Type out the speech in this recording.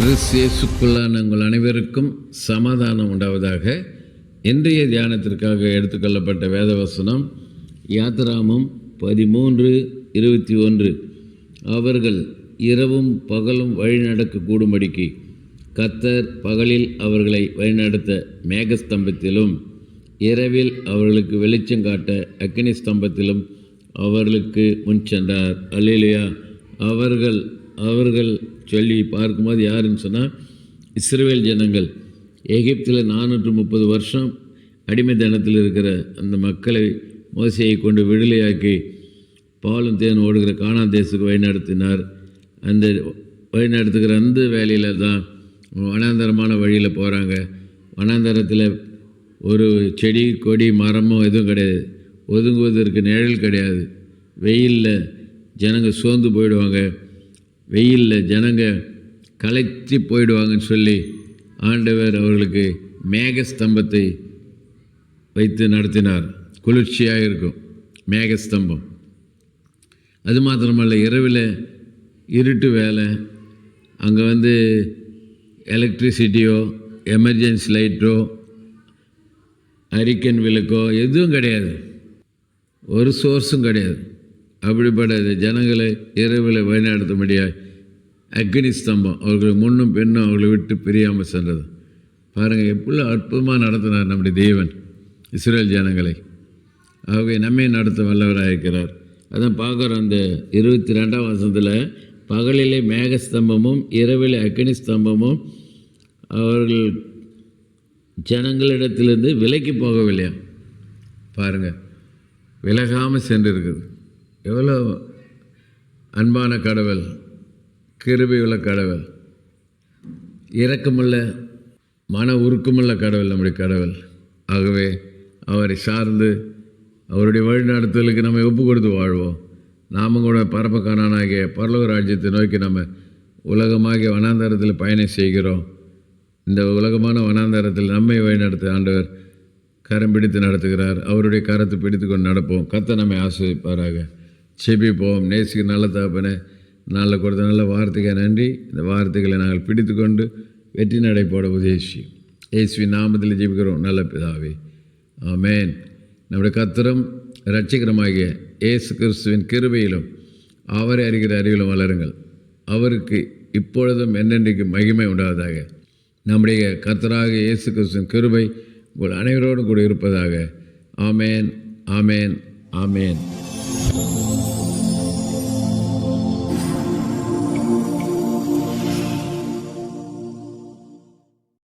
கிறிஸ்தியேசுக்குள்ளான உங்கள் அனைவருக்கும் சமாதானம் உண்டாவதாக. இன்றைய தியானத்திற்காக எடுத்துக்கொள்ளப்பட்ட வேதவசனம் யாத்திராமம் பதிமூன்று இருபத்தி ஒன்று. அவர்கள் இரவும் பகலும் வழிநடக்க கூடும்படிக்கு கத்தர் பகலில் அவர்களை வழிநடத்த மேகஸ்தம்பத்திலும் இரவில் அவர்களுக்கு வெளிச்சம் காட்ட அக்கினி ஸ்தம்பத்திலும் அவர்களுக்கு முன் சென்றார். அல்லேலூயா. அவர்கள் அவர்கள் சொல்லி பார்க்கும்போது யாருன்னு சொன்னால் இஸ்ரேல் ஜனங்கள். எகிப்தில் நானூற்று முப்பது வருஷம் அடிமைத்தனத்தில் இருக்கிற அந்த மக்களை மோசையை கொண்டு விடுதலையாக்கி பாலும் தேன் ஓடுகிற காணா தேசத்துக்கு வழிநடத்தினார். அந்த வழிநடத்துகிற அந்த வேலையில் தான் வனாந்தரமான வழியில் போகிறாங்க வனாந்தரத்தில் ஒரு செடி கொடி மரமோ எதுவும் கிடையாது. ஒதுங்குவதற்கு நிழல் கிடையாது. வெயிலில் ஜனங்கள் சோர்ந்து போயிடுவாங்க. வெயிலில் ஜனங்க களைச்சி போயிடுவாங்கன்னு சொல்லி ஆண்டவர் அவர்களுக்கு மேகஸ்தம்பத்தை வைத்து நடத்தினார். குளிர்ச்சியாக இருக்கும். மேகஸ்தம்பம். அது மாத்திரமல்ல இரவில் இருட்டு வேலை அங்கே வந்து எலக்ட்ரிசிட்டியோ எமர்ஜென்சி லைட்டோ அரிக்கன் விளக்கோ எதுவும் கிடையாது. ஒரு சோர்ஸும் கிடையாது. அப்படிப்பட்ட ஜனங்களை இரவில் வழிநடத்த அக்னி ஸ்தம்பம் அவர்களுக்கு முன்னும் பெண்ணும் அவர்களை விட்டு பிரியாமல் சென்றது. பாருங்கள் எப்படி அற்புதமாக நடத்தினார் நம்முடைய தேவன் இஸ்ரேல் ஜனங்களை. ஆகவே நம்மை நடத்த வல்லவராக இருக்கிறார். அதான் பார்க்குறோம் அந்த இருபத்தி ரெண்டாம் வருஷத்தில் பகலிலே மேகஸ்தம்பமும் இரவில் அக்னி ஸ்தம்பமும் அவர்கள் ஜனங்களிடத்திலிருந்து விலைக்கு போகவில்லையா? பாருங்கள் விலகாமல் சென்றிருக்குது. எவ்வளோ அன்பான கடவுள் கிருபியுள்ள கடவுள் இரக்கமுள்ள மன உருக்கமுள்ள கடவுள் நம்முடைய கடவுள். ஆகவே அவரை சார்ந்து அவருடைய வழிநடத்தலுக்கு நம்ம ஒப்பு கொடுத்து வாழ்வோம். நாமும் கூட பரப்பக்கானாகிய பரலோக ராஜ்யத்தை நோக்கி நம்ம உலகமாகிய வனாந்தரத்தில் பயணம் செய்கிறோம். இந்த உலகமான வனாந்தரத்தில் நம்மை வழிநடத்த ஆண்டவர் கரம் பிடித்து நடத்துகிறார். அவருடைய கரத்தை பிடித்து கொண்டு நடப்போம். கத்தை நம்மை ஆசிரிப்பாராக செபிப்போம். நேசிக்கு நல்ல தகப்பனே நல்ல கொடுத்த நல்ல வார்த்தைக்கு நன்றி. இந்த வார்த்தைகளை நாங்கள் பிடித்து கொண்டு வெற்றி நடைபோட உதேசி இயேசுவின் நாமத்தில் ஜெபிக்கிறோம். நல்ல பிதாவே. ஆமேன். நம்முடைய கத்திரம் ரட்சிகரமாகிய இயேசு கிறிஸ்துவின் கிருபையிலும் அவரை அறிகிற அறிவிலும் வளருங்கள். அவருக்கு இப்பொழுதும் என்றென்றைக்கு மகிமை உண்டாவதாக. நம்முடைய கர்த்தராக இயேசு கிறிஸ்துவின் கிருபை உங்கள் அனைவரோடும் கூட இருப்பதாக. ஆமேன். ஆமேன். ஆமேன். Thank you.